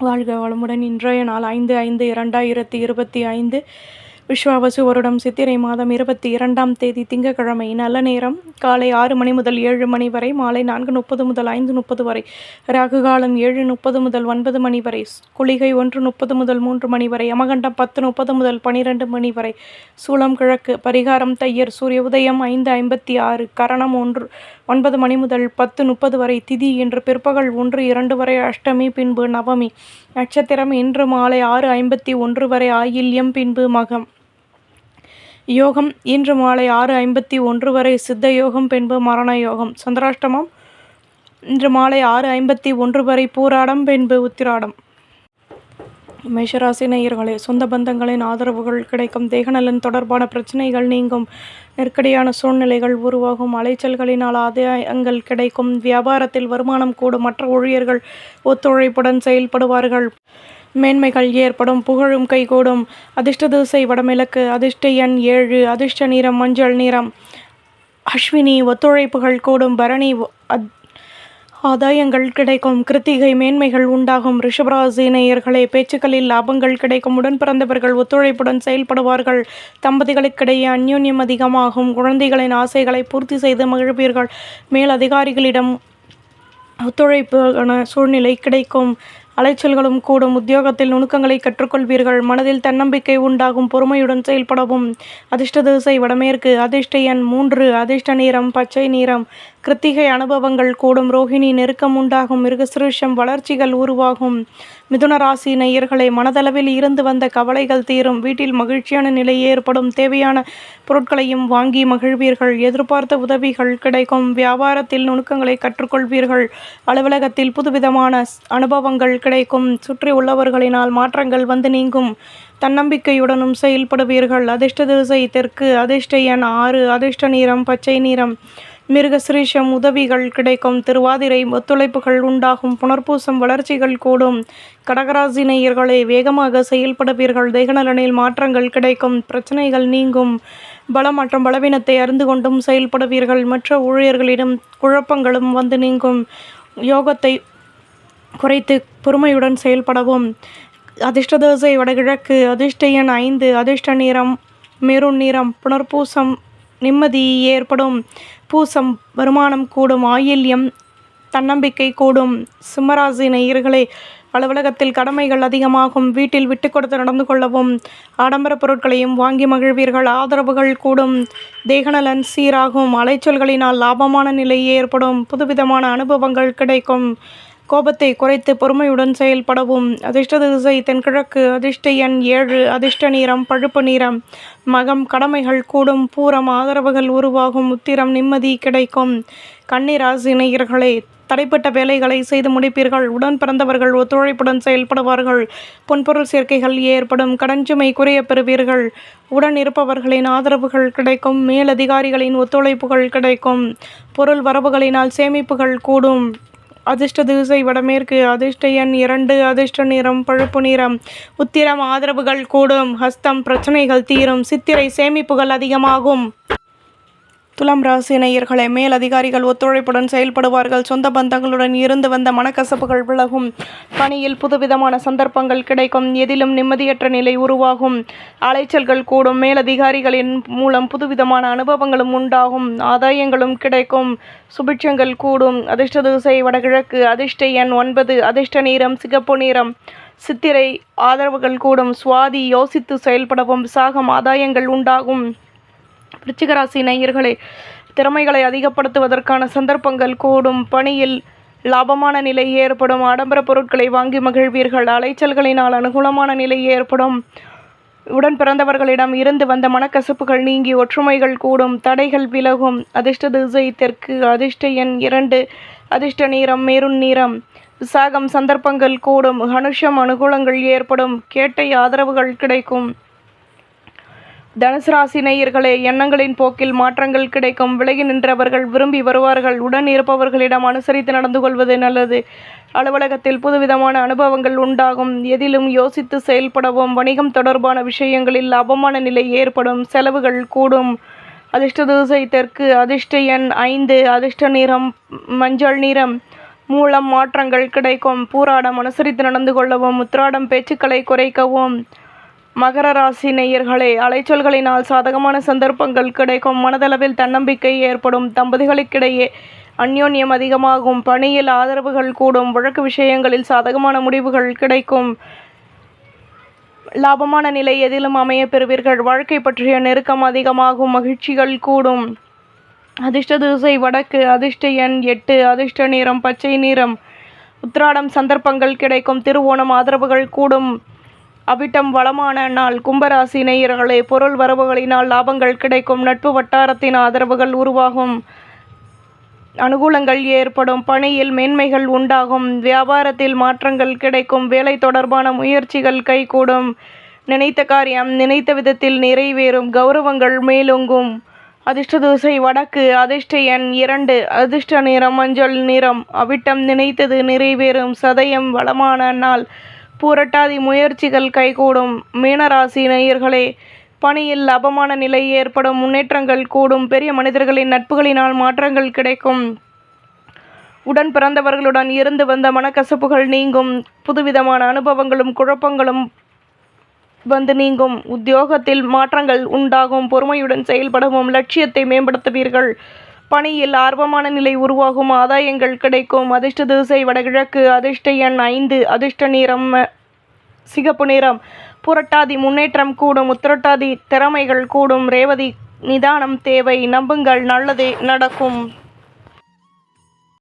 வாழ்க வளமுடன். இன்றைய நாள் ஐந்து ஐந்து இரண்டாயிரத்தி இருபத்தி ஐந்து. விஸ்வாவசு வருடம் சித்திரை மாதம் இருபத்தி இரண்டாம் தேதி திங்கட்கிழமை நல்ல நேரம். காலை ஆறு மணி முதல் ஏழு மணி வரை மாலை நான்கு முப்பது முதல் ஐந்து முப்பது வரை ராகு காலம் ஏழு முப்பது முதல் ஒன்பது மணி வரை குளிகை ஒன்று முப்பது முதல் மூன்று மணி வரை யமகண்டம் பத்து முப்பது முதல் பனிரெண்டு மணி வரை. சூளம் கிழக்கு பரிகாரம் தையர் சூரிய உதயம் ஐந்து ஐம்பத்தி ஆறு கரணம் ஒன்று ஒன்பது மணி முதல் பத்து முப்பது வரை திதி இன்று பிற்பகல் ஒன்று இரண்டு வரை அஷ்டமி பின்பு நவமி. நட்சத்திரம் இன்று மாலை ஆறு ஐம்பத்தி ஒன்று வரை ஆயில்யம் பின்பு மகம். யோகம் இன்று மாலை ஆறு ஐம்பத்தி ஒன்று வரை சித்த யோகம் பின்பு மரண யோகம். சந்திராஷ்டமம் இன்று மாலை ஆறு ஐம்பத்தி ஒன்று வரை பூராடம் பின்பு உத்திராடம். மேஷராசி நேயர்களே சொந்த பந்தங்களின் ஆதரவுகள் கிடைக்கும். தேகநலன் தொடர்பான பிரச்சனைகள் நீங்கும். நெருக்கடியான சூழ்நிலைகள் உருவாகும். அலைச்சல்களினால் ஆதாயங்கள் கிடைக்கும். வியாபாரத்தில் வருமானம் கூடும். மற்ற ஊழியர்கள் ஒத்துழைப்புடன் செயல்படுவார்கள். மேன்மைகள் ஏற்படும். புகழும் கைகூடும். அதிர்ஷ்ட திசை வடமிளக்கு அதிர்ஷ்ட எண் ஏழு. அதிர்ஷ்ட நிறம் மஞ்சள் நிறம். அஸ்வினி ஒத்துழைப்புகள் கூடும். பரணி ஆதாயங்கள் கிடைக்கும் கிருத்திகை மேன்மைகள் உண்டாகும். ரிஷபராசி நேயர்களே பேச்சுக்களில் லாபங்கள் கிடைக்கும். உடன் பிறந்தவர்கள் ஒத்துழைப்புடன் செயல்படுவார்கள். தம்பதிகளுக்கிடையே அந்யோன்யம் அதிகமாகும். குழந்தைகளின் ஆசைகளை பூர்த்தி செய்து மகிழ்வீர்கள். மேல் அதிகாரிகளிடம் ஒத்துழைப்பான சூழ்நிலை கிடைக்கும். அலைச்சல்களும் கூடும். உத்தியோகத்தில் நுணுக்கங்களை கற்றுக்கொள்வீர்கள். மனதில் தன்னம்பிக்கை உண்டாகும். பொறுமையுடன் செயல்படவும். அதிர்ஷ்ட திசை வடமேற்கு. அதிர்ஷ்ட எண் மூன்று. அதிர்ஷ்ட நிறம் பச்சை நிறம். கிருத்திகை அனுபவங்கள் கூடும். ரோஹிணி நெருக்கம் உண்டாகும். மிருகசிருஷம் வளர்ச்சிகள் உருவாகும். மிதுன ராசி நேயர்களை மனதளவில் இருந்து வந்த கவலைகள் தீரும். வீட்டில் மகிழ்ச்சியான நிலை ஏற்படும். தேவையான பொருட்களையும் வாங்கி மகிழ்வீர்கள். எதிர்பார்த்த உதவிகள் கிடைக்கும். வியாபாரத்தில் நுணுக்கங்களை கற்றுக்கொள்வீர்கள். அலுவலகத்தில் புதுவிதமான அனுபவங்கள் கிடைக்கும். சுற்றி உள்ளவர்களினால் மாற்றங்கள் வந்து நீங்கும். தன்னம்பிக்கையுடனும் செயல்படுவீர்கள். அதிர்ஷ்ட திசை தெற்கு. அதிர்ஷ்ட எண் ஆறு. அதிர்ஷ்ட நிறம் பச்சை நிறம். மிருகசிரீஷம் உதவிகள் கிடைக்கும். திருவாதிரை ஒத்துழைப்புகள் உண்டாகும். புனர்பூசம் வளர்ச்சிகள் கூடும். கடகராசி நேயர்களே வேகமாக செயல்படுவீர்கள். தேகநலனில் மாற்றங்கள் கிடைக்கும். பிரச்சனைகள் நீங்கும். பலம் மற்றும் பலவீனத்தை அறிந்து கொண்டும் செயல்படுவீர்கள். மற்ற ஊழியர்களிடம் குழப்பங்களும் வந்து நீங்கும். யோகத்தை குறைத்து பொறுமையுடன் செயல்படவும். அதிர்ஷ்ட தோசை வடகிழக்கு அதிர்ஷ்ட எண் ஐந்து அதிர்ஷ்ட நிறம் மெருண் நிறம். புனர்பூசம் நிம்மதி ஏற்படும். பூசம் வருமானம் கூடும் ஆயில்யம் தன்னம்பிக்கை கூடும். சிம்மராசி நேயர்களே அலுவலகத்தில் கடமைகள் அதிகமாகும். வீட்டில் விட்டு கொடுத்து நடந்து கொள்ளவும் ஆடம்பர பொருட்களையும் வாங்கி மகிழ்வீர்கள். ஆதரவுகள் கூடும். தேகநலன் சீராகும். அலைச்சல்களினால் லாபமான நிலை ஏற்படும். புதுவிதமான அனுபவங்கள் கிடைக்கும். கோபத்தை குறைத்து பொறுமையுடன் செயல்படவும். அதிர்ஷ்ட திசை தென்கிழக்கு அதிர்ஷ்ட எண் ஏழு அதிர்ஷ்ட நிறம் பழுப்பு நிறம். மகம் கடமைகள் கூடும் பூரம் ஆதரவுகள் உருவாகும் உத்திரம் நிம்மதி கிடைக்கும். கன்னிராசி நேயர்களே தடைப்பட்ட வேலைகளை செய்து முடிப்பீர்கள். உடன் பிறந்தவர்கள் ஒத்துழைப்புடன் செயல்படுவார்கள். பொன்பொருள் சேர்க்கைகள் ஏற்படும் கடன் சுமை குறைய பெறுவீர்கள். உடன் இருப்பவர்களின் ஆதரவுகள் கிடைக்கும் மேலதிகாரிகளின் ஒத்துழைப்புகள் கிடைக்கும். பொருள் வரவுகளினால் சேமிப்புகள் கூடும். அதிர்ஷ்ட திசை வடமேற்கு அதிர்ஷ்ட எண் இரண்டு அதிர்ஷ்ட நிறம் பழுப்பு நிறம். உத்திரம் ஆதரவுகள் கூடும் ஹஸ்தம் பிரச்சனைகள் தீரும் சித்திரை சேமிப்புகள் அதிகமாகும். துலாம் ராசி நேயர்களை மேல் அதிகாரிகள் ஒத்துழைப்புடன் செயல்படுவார்கள். சொந்த பந்தங்களுடன் இருந்து வந்த மனக்கசப்புகள் விலகும். பணியில் புதுவிதமான சந்தர்ப்பங்கள் கிடைக்கும். எதிலும் நிம்மதியற்ற நிலை உருவாகும். அலைச்சல்கள் கூடும். மேலதிகாரிகளின் மூலம் புதுவிதமான அனுபவங்களும் உண்டாகும். ஆதாயங்களும் கிடைக்கும். சுபிட்சங்கள் கூடும். அதிர்ஷ்ட திசை வடகிழக்கு. அதிர்ஷ்ட எண் ஒன்பது. அதிர்ஷ்ட நீரம் சிகப்பு நீரம் சித்திரை ஆதரவுகள் கூடும். சுவாதி யோசித்து செயல்படவும். விசாகம் ஆதாயங்கள் உண்டாகும். விருச்சிகராசி நேயர்களே திறமைகளை அதிகப்படுத்துவதற்கான சந்தர்ப்பங்கள் கூடும். பணியில் லாபமான நிலை ஏற்படும். ஆடம்பர பொருட்களை வாங்கி மகிழ்வீர்கள். அலைச்சல்களினால் அனுகூலமான நிலை ஏற்படும். உடன் பிறந்தவர்களிடம் இருந்து வந்த மனக்கசப்புகள் நீங்கி ஒற்றுமைகள் கூடும். தடைகள் விலகும். அதிர்ஷ்ட திசை தெற்கு அதிர்ஷ்ட எண் இரண்டு அதிர்ஷ்ட நீரம் மேருண் நீரம் விசாகம் சந்தர்ப்பங்கள் கூடும். அனுஷம் அனுகூலங்கள் ஏற்படும். கேட்டை ஆதரவுகள் கிடைக்கும். தனுசு ராசி நேயர்களே எண்ணங்களின் போக்கில் மாற்றங்கள் கிடைக்கும். விலகி நின்றவர்கள் விரும்பி வருவார்கள். உடன் இருப்பவர்களிடம் அனுசரித்து நடந்து கொள்வது நல்லது. அலுவலகத்தில் புதுவிதமான அனுபவங்கள் உண்டாகும். எதிலும் யோசித்து செயல்படவும் வணிகம் தொடர்பான விஷயங்களில் அவமான நிலை ஏற்படும். செலவுகள் கூடும். அதிர்ஷ்ட தூசை தெற்கு அதிர்ஷ்ட எண் ஐந்து அதிர்ஷ்ட நிறம் மஞ்சள் நிறம் மூலம் மாற்றங்கள் கிடைக்கும். பூராடம் அனுசரித்து நடந்து கொள்ளவும் உத்ராடம் பேச்சுக்களை குறைக்கவும். மகர ராசி நேயர்களே அலைச்சல்களினால் சாதகமான சந்தர்ப்பங்கள் கிடைக்கும். மனதளவில் தன்னம்பிக்கை ஏற்படும். தம்பதிகளுக்கிடையே அந்யோன்யம் அதிகமாகும். பணியில் ஆதரவுகள் கூடும். வழக்கு விஷயங்களில் சாதகமான முடிவுகள் கிடைக்கும். லாபமான நிலை எதிலும் அமைய பெறுவீர்கள் வாழ்க்கை பற்றிய நெருக்கம் அதிகமாகும். மகிழ்ச்சிகள் கூடும். அதிர்ஷ்ட திசை வடக்கு அதிர்ஷ்ட எண் எட்டு அதிர்ஷ்ட நிறம் பச்சை நிறம். உத்திராடம் சந்தர்ப்பங்கள் கிடைக்கும். திருவோணம் ஆதரவுகள் கூடும். அவிட்டம் வளமான நாள் கும்பராசி நேயர்களே பொருள் வரவுகளினால் லாபங்கள் கிடைக்கும். நட்பு வட்டாரத்தின் ஆதரவுகள் உருவாகும். அனுகூலங்கள் ஏற்படும். பணியில் மேன்மைகள் உண்டாகும். வியாபாரத்தில் மாற்றங்கள் கிடைக்கும். வேலை தொடர்பான முயற்சிகள் கைகூடும். நினைத்த காரியம் நினைத்த விதத்தில் நிறைவேறும். கௌரவங்கள் மேலோங்கும். அதிர்ஷ்ட தோசை வடக்கு அதிர்ஷ்ட எண் இரண்டு அதிர்ஷ்ட நிறம் மஞ்சள் நிறம். அவிட்டம் நினைத்தது நிறைவேறும். சதயம் வளமான நாள் பூரட்டாதி முயற்சிகள் கைகூடும். மீனராசி நேயர்களே பணியில் லாபமான நிலை ஏற்படும். முன்னேற்றங்கள் கூடும். பெரிய மனிதர்களின் நட்புகளினால் மாற்றங்கள் கிடைக்கும். உடன் பிறந்தவர்களுடன் இருந்து வந்த மனக்கசப்புகள் நீங்கும். புதுவிதமான அனுபவங்களும் குழப்பங்களும் வந்து நீங்கும். உத்தியோகத்தில் மாற்றங்கள் உண்டாகும். பொறுமையுடன் செயல்படவும் லட்சியத்தை மேம்படுத்துவீர்கள். பணியில் ஆர்வமான நிலை உருவாகும். ஆதாயங்கள் கிடைக்கும். அதிர்ஷ்ட திசை வடகிழக்கு. அதிர்ஷ்ட எண் ஐந்து. அதிர்ஷ்ட நிறம் சிகப்பு நிறம். புரட்டாதி முன்னேற்றம் கூடும். உத்திரட்டாதி திறமைகள் கூடும். ரேவதி நிதானம் தேவை. நம்புங்கள். நல்லதே நடக்கும்.